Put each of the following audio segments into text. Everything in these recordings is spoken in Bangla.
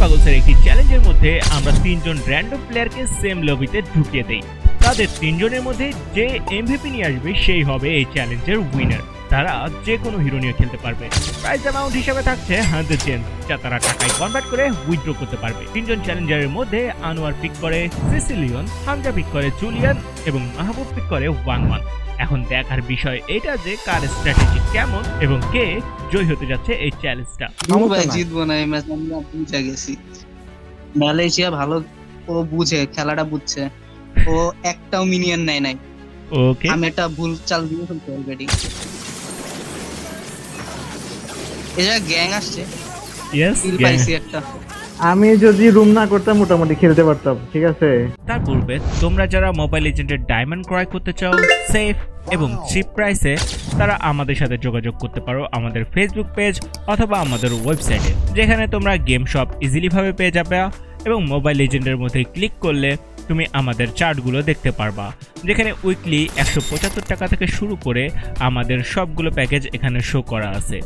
পাগলসের একটি চ্যালেঞ্জের মধ্যে আমরা তিনজন র্যান্ডম প্লেয়ারকে সেম লবিতে ঢুকিয়ে দেই। তাদের তিনজনের মধ্যে যে এমভিপি নিয়ে আসবে, সেই হবে এই চ্যালেঞ্জের উইনার তারা যে কোনো হিরো নিয়ে খেলতে পারবে। প্রাইস অ্যামাউন্ট হিসেবে থাকছে হান্ড্রেড চেন যা তারা টাকায় কনভার্ট করে উইথড্র করতে পারবে। তিনজন চ্যালেঞ্জারের মধ্যে আনোয়ার পিক করে সিসিলিয়ন হামজা পিক করে জুলিয়ান এবং মাহবুব পিক করে ওয়ান ওয়ান এখন দেখার বিষয় এটা যে কার স্ট্র্যাটেজি কেমন এবং কে জয় হতে যাচ্ছে এই চ্যালেঞ্জটা ভাই জিতবো না এই ম্যাচ আমি বুঝে গেছি। মালয়েশিয়া ভালো ও বুঝে খেলাটা বুঝছে। ও একটাও মিনিয়ন নেয় নাই। ওকে আমি একটা ভুল চাল দিয়ে ফেলছি অলরেডি এই গ্যাং আসছে। ইয়েস পাইছি একটা। আমি যদি রুম না করতাম মোটামুটি খেলতে পারতাম ঠিক আছে? তার পূর্বে তোমরা যারা মোবাইল এজেন্টের ডায়মন্ড ক্রয় করতে চাও সেফ এবং চিপ প্রাইসে তারা আমাদের সাথে যোগাযোগ করতে পারো আমাদের ফেসবুক পেজ অথবা আমাদের ওয়েবসাইটে যেখানে তোমরা গেম শপ ইজিলি ভাবে পেয়ে যাবে এবং মোবাইল এজেন্টের মধ্যে ক্লিক করলে তুমি আমাদের চার্টগুলো দেখতে পারবা। যেখানে উইকলি একশো পঁচাত্তর টাকা থেকে শুরু করে আমাদের সবগুলো প্যাকেজ এখানে শো করা আছে।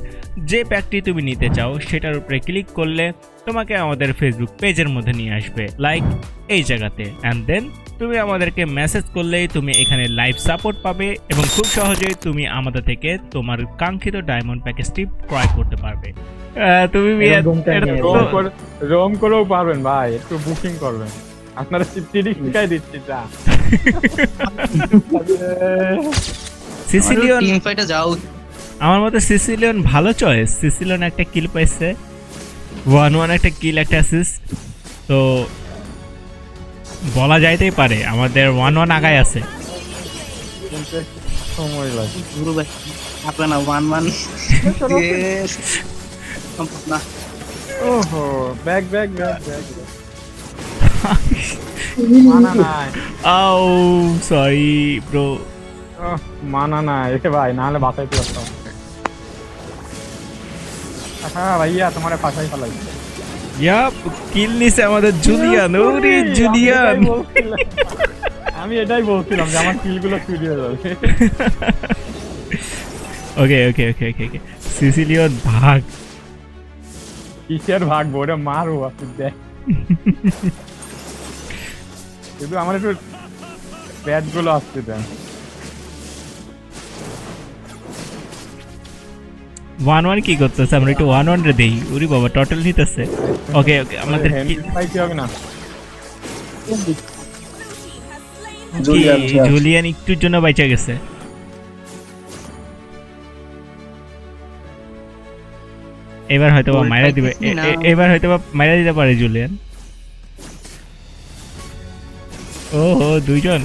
যে প্যাকটি তুমি নিতে চাও সেটার উপরে ক্লিক করলে তোমাকে আমাদের ফেসবুক পেজের মধ্যে নিয়ে আসবে লাইক এই জায়গাতে। অ্যান্ড দেন তুমি আমাদেরকে মেসেজ করলেই তুমি এখানে লাইভ সাপোর্ট পাবে এবং খুব সহজেই তুমি আমাদের থেকে তোমার কাঙ্ক্ষিত ডায়মন্ড প্যাকেজটি ক্রয় করতে পারবে। তুমি রোম করেও পারবেন ভাই একটু বুকিং করবেন। আপনারা টিডি শিখাই দিচ্ছি যা। সিসিলিয়ন টিম ফাইটে যাও। আমার মতে সিসিলিয়ন ভালো চয়েস সিসিলিয়ন একটা কিল পাইছে। ওয়ান ওয়ান একটা কিল একটা অ্যাসিস্ট তো বলা যাইতেই পারে আমাদের ওয়ান ওয়ান আগায় আছে। সময় লাগে। দূর ভাই আপনার না ওয়ান ওয়ান না। ওহো ব্যাগ ব্যাগ ব্যাগ ব্যাগ মানা নাই আও সরি ব্রো মানা নাই এ ভাই নাহলে বাঁচাইতে পারতাম হ্যাঁ ভাইয়া তোমার পাশাই ফেলাই। কিল নিছে আমাদের জুলিয়ান ওরে জুলিয়ান। আমি এটাই বলছিলাম যে আমার কিলগুলো চুরি হয়ে যাবে। ওকে ওকে ওকে ওকে ওকে সিসিলিয়ন ভাগ। কিসের ভাগ ওরে মারো আপনি দেখ। কিন্তু আমার একটু ব্যাটগুলো আসছে দেন। ওয়ান ওয়ান কি করতেছে? আমরা একটু ওয়ান ওয়ান রে দেই। উরি বাবা টোটাল নিতেছে ওকে ওকে আমাদের কি- হবে না। জুলিয়ান একটুর জন্য বাইচা গেছে। এবার হয়তো বা মাইরা দিবে। এবার হয়তো বা মাইরা দিতে পারে জুলিয়ান ও হো দুইজন।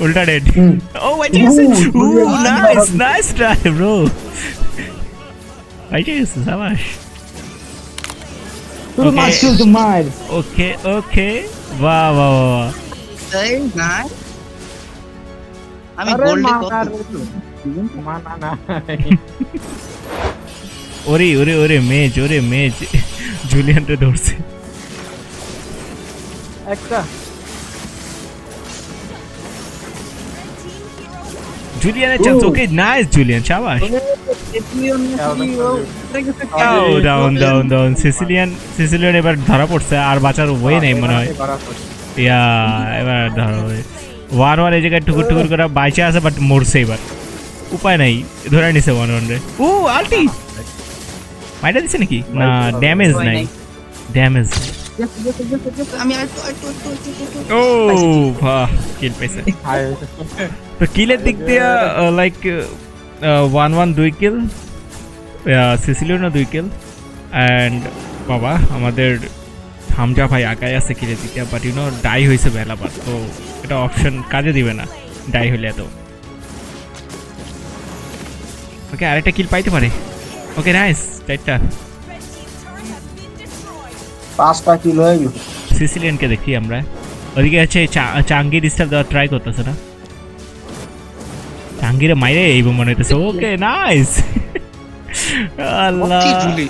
উল্টা ডেড ও বাইচা গেছে ও নাইস নাইস ট্রাই ব্রো বাইচা গেছে সাবাস Okay. মার শুধু মার। ওকে ওকে বাহ বাহ বাহ। এই না আমি গোল্ডে কত মানা ওরে ওরে ওরে মেজ ওরে মেজ। জুলিয়ানটা ধরছে। একটা। জুলিয়ানের chance okay nice Julian শাবাশ down down down Sicilian Sicilian এবার ধরা পড়ছে আর বাঁচার ওয়ে নেই মনে হয়। ইয়া এবার ধরা হবে ওয়ান ওয়ান এই জায়গায় টুকুর টুকুর করে বাইচে আছে বাট মরছে এবার। উপায় নাই ধরে নিছে ওয়ান ওয়ান রে ও আলটি মাইটা দিছে নাকি? না ড্যামেজ নাই। ড্যামেজ আমি ও বাহ কিল পাইছে। তো কিলের দিক দিয়ে লাইক ওয়ান ওয়ান দুই কিল সিসিলিয়নও দুই কিল অ্যান্ড বাবা আমাদের হামজা ভাই আগায় আছে কিলের দিক দিয়ে বাট ইউনো ডাই হয়েছে বেলাবার তো এটা অপশন কাজে দিবে না ডাই হলে এত। ওকে আরেকটা কিল পাইতে পারে। ওকে নাইস চারটা। পাঁচটা কিলো হয়ে গেছে সিসিলিয়ানকে দেখি আমরা। ওদিকে হচ্ছে চা- চাঙ্গি ডিস্টার্ব দেওয়ার ট্রাই করতেছে না। চাঙ্গিরে মাইরে এই মনে হইতেছে ওকে নাইস আল্লাহ! জুলি।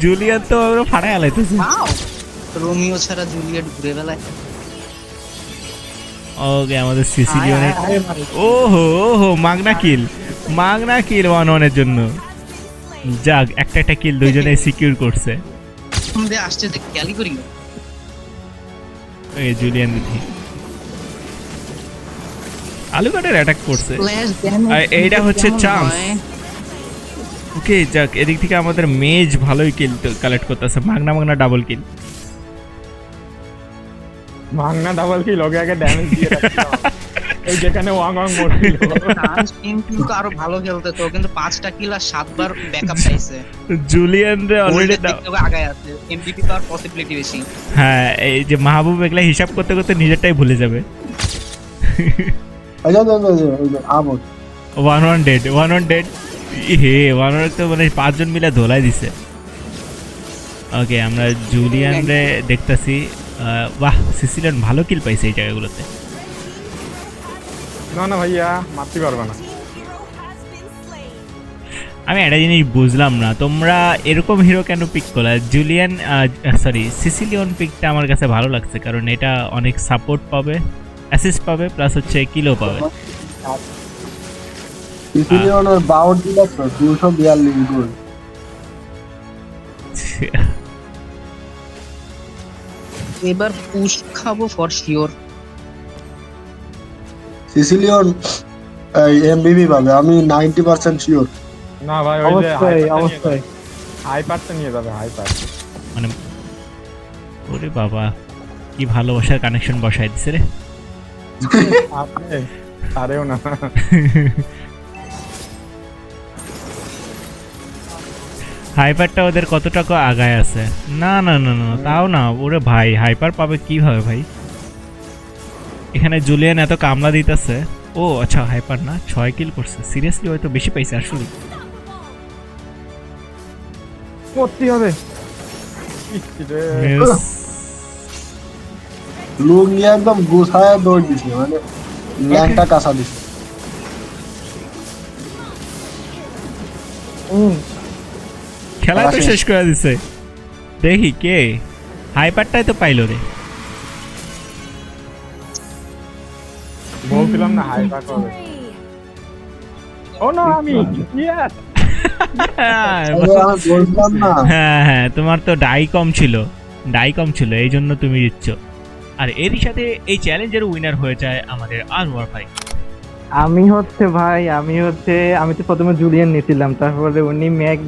জুলিয়ান তো ফাটাই আলাইতেছে Wow! রোমিও ছাড়া জুলিয়েট ঘুরে বেলায় ওকে আমাদের সিসিলিয়ানের ওহো ওহো মাগনা কিল মাগনা কিল ওয়ান ওয়ানের জন্য। যাক একটা একটা কিল দুইজনে সিকিউর করছে। আমাদের আসছে যে ক্যালি করি না। এই জুলিয়ান দিদি আলুকাটের অ্যাটাক করছে। আর এইটা হচ্ছে chance। ওকে যাক এদিক থেকে আমাদের মেজ ভালোই কিল কালেক্ট করতেছে। মাগনা মাগনা ডাবল কিল ভাঙনা ডাবল কিল ওকে আগে ড্যামেজ দিয়ে। এই যেখানে ওয়াং ওয়াং মরছিল কিন্তু আরও ভালো খেলতে তো কিন্তু পাঁচটা কিল আর সাতবার ব্যাকআপ পাইছে জুলিয়ান রে অলরেডি আগায় আছে। এমভিপি পাওয়ার পসিবিলিটি বেশি। হ্যাঁ এই যে মাহবুব এগুলা হিসাব করতে করতে নিজেরটাই ভুলে যাবে। যে, আমোদ। One one dead one one dead হে ওয়ান ওয়ান তো মানে পাঁচজন মিলে ধোলাই দিছে। ওকে আমরা জুলিয়ান রে দেখতেছি বাহ সিসিলিয়ান ভালো কিল পাইছে এই জায়গাগুলোতে। না না ভাইয়া মারতে পারবে না আমি একটা জিনিস বুঝলাম না তোমরা এরকম হিরো কেন পিক করলা জুলিয়ান সরি সিসিলিয়ন পিকটা আমার কাছে ভালো লাগছে কারণ এটা অনেক সাপোর্ট পাবে অ্যাসিস্ট পাবে প্লাস হচ্ছে কিলো পাবে সিসিলিয়নের bounty দেখছ? 242 গোল। এবার পুশ খাব ফর শিওর সিসিলিয়ন এমবিবি পাবে আমি 90% শিওর না ভাই ওই যে অবশ্যই অবশ্যই। হাইপারটা নিয়ে যাবে হাইপার মানে ওরে বাবা কি ভালোবাসার কানেকশন বসাই দিছে রে। আরেও না। হাইপারটা ওদের কত টাকা আগায় আছে? না না না না তাও না ওরে ভাই হাইপার পাবে কীভাবে ভাই? এখানে জুলিয়ান এত কামলা দিতেছে। ও আচ্ছা হাইপার না ছয় কিল করছে। সিরিয়াসলি হয়তো বেশি পাইছে আসলে করতেই হবে। লুঙ্গি একদম গুছায় দৌড় দিছে মানে ল্যাংটা কাঁচা দিছে। খেলা তো শেষ। শেষ। করে দিছে। দেখি কে? হাইপারটাই তো পাইলো রে। বলছিলাম না হাইপার করবে ও না আমি ইয়েস হ্যাঁ হ্যাঁ হ্যাঁ তোমার তো ডাই কম ছিল। ডাই কম ছিল এই জন্য তুমি জিতছ। আর এরই সাথে এই চ্যালেঞ্জের উইনার হয়ে যায় আমাদের আনোয়ার ভাই। আমি হচ্ছে ভাই আমি হচ্ছে আমি তো প্রথমে জুলিয়ান নিয়েছিলাম তারপরে উনি ম্যাগ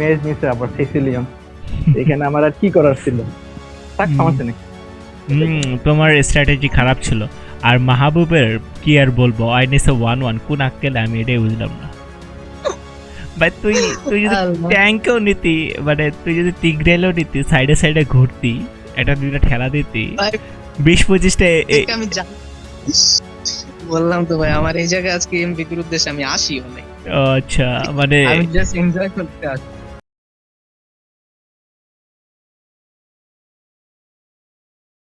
মেজ নিয়েছে আবার সিসিলিয়াম এখানে আমার আর কি করার ছিল? থাক সমস্যা নেই। তোমার স্ট্র্যাটেজি খারাপ ছিল। আর মাহবুবের কি আর বলব? আইনেসে ওয়ান ওয়ান কোন আক্কেলে আমি এটাই বুঝলাম না। ভাই তুই তুই যদি। ট্যাঙ্কেও নিতি মানে তুই যদি নিতি সাইডে সাইডে ঘুরতি এটা দুইটা ঠেলা দিতি বিশ পঁচিশটা আমি বললাম তো ভাই আমার এই জায়গায় আজকে এমভিপির উদ্দেশ্যে আমি আসি অনেক আচ্ছা মানে আমি জাস্ট এনজয় করতে আসি।